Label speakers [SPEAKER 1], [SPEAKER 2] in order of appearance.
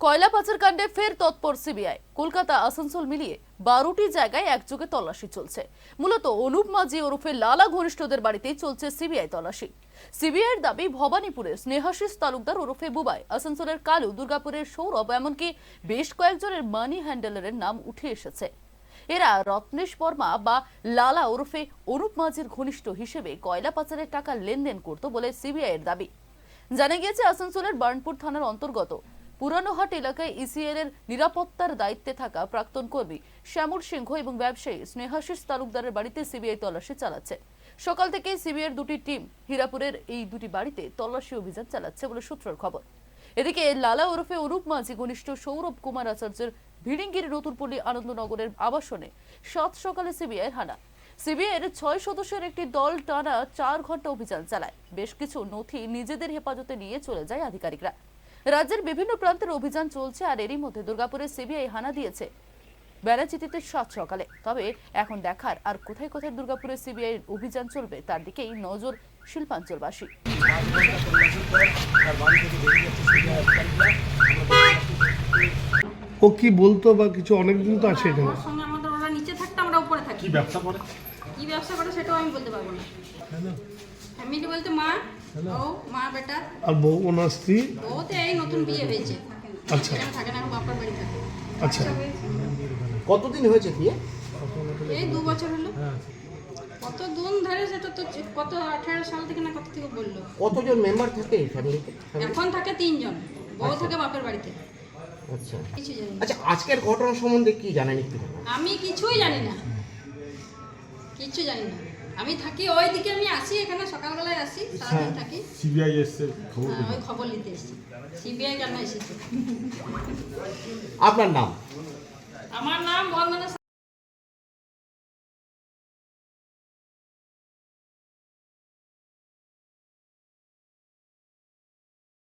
[SPEAKER 1] কয়লা পাচার কাণ্ডে ফের তৎপর সিবিআই। কলকাতা, আসানসোল মিলিয়ে বারোটি জায়গায় একযোগে তল্লাশি চলছে। মূলত অনুপ মাঝি ওরফে লালা ঘনিষ্ঠদের বাড়িতেই চলছে সিবিআই তল্লাশি। সিবিআইয়ের দাবি ভবানীপুরের স্নেহাশিস তালুকদার ওরফে বুবাই, আসানসোলের কালু, দুর্গাপুরের সৌরভ, এমনকি বেশ কয়েকজনের মানি হ্যান্ডেলারের নাম উঠে এসেছে। এরা রত্নেশ বর্মা বা লালা ওরফে অনুপ মাঝির ঘনিষ্ঠ হিসেবে কয়লা পাচারের টাকা লেনদেন করত বলে সিবিআইয়ের দাবি। জানা গিয়েছে, আসানসোলের বার্নপুর থানার অন্তর্গত পুরানোহাট এলাকায় ইসিএল এর নিরাপত্তার দায়িত্বে থাকা প্রাক্তন কর্মী শ্যামল সিংহ এবং ব্যবসায়ী স্নেহাশিস তালুকদারের বাড়িতে সিবিআই তল্লাশি চালাচ্ছে। সকাল থেকে সিবিআইয়ের দুটি টিম হীরাপুরের এই দুটি বাড়িতে তল্লাশি অভিযান চালাচ্ছে বলে সূত্রের খবর। এদিকে লালা ওরফে অরূপ মাঝি, ঘনিষ্ঠ সৌরভ কুমার আচার্যের ভিড়িঙ্গির নতুনপল্লী আনন্দনগরের আবাসনে সাত সকালে সিবিআই হানা। সিবিআইয়ের ছয় সদস্যের একটি দল টানা চার ঘণ্টা অভিযান চালায়। বেশ কিছু নথি নিজেদের হেফাজতে নিয়ে চলে যায় আধিকারিকরা। রাজ্যের বিভিন্ন প্রান্তের অভিযান চলছে আর এরই মধ্যে দুর্গাপুরে সিবিআই হানা দিয়েছে। বেড়াচিতিতে সাত সকালে। তবে এখন দেখার আর কোথায় কোথায় দুর্গাপুরে সিবিআই অভিযান চলবে তার দিকেই নজর শিল্পাঞ্চলবাসী।
[SPEAKER 2] ও কি বলতো বা কিছু অনেক দিন তো আছে এখানে।
[SPEAKER 3] ওর সঙ্গে আমাদের ওরা নিচে থাকতো আমরা উপরে থাকি।
[SPEAKER 4] কি ব্যবসা করে?
[SPEAKER 3] কি ব্যবসা করে সেটাও আমি বলতে পারব না। ফ্যামিলি বলতে মা ও মা বেটা।
[SPEAKER 2] আর বউ ওনার স্ত্রী?
[SPEAKER 3] তো এই নতুন বিয়ে হয়েছে।
[SPEAKER 2] আচ্ছা।
[SPEAKER 3] থাকে না বাপার বাড়ি থাকে।
[SPEAKER 2] আচ্ছা।
[SPEAKER 5] কতদিন হয়েছে বিয়ে?
[SPEAKER 3] এই দু বছর হলো। কত দিন ধরে সেটা তো কত আঠারো সাল থেকে না কত থেকে বলল।
[SPEAKER 5] কতজন মেম্বার থাকে ফ্যামিলিতে
[SPEAKER 3] এখন থাকে তিনজন। বউ থাকে বাপের বাড়িতে।
[SPEAKER 5] আচ্ছা।
[SPEAKER 3] কিছু জানি
[SPEAKER 5] আচ্ছা আজকের ঘটনা সম্বন্ধে কি জানেন একটু?
[SPEAKER 3] আমি কিছুই জানি না। কিচ্ছু জানি না। আমি থাকি ওই দিকে আমি আসি এখানে সকালবেলায় আসি সারাদিন থাকি।
[SPEAKER 4] সিবিআই এসছে খবর
[SPEAKER 3] হ্যাঁ, ওই খবর নিতে এসেছি। সিবিআই কেন এসেছে?
[SPEAKER 5] আপনার নাম?
[SPEAKER 3] আমার নাম বন্দনা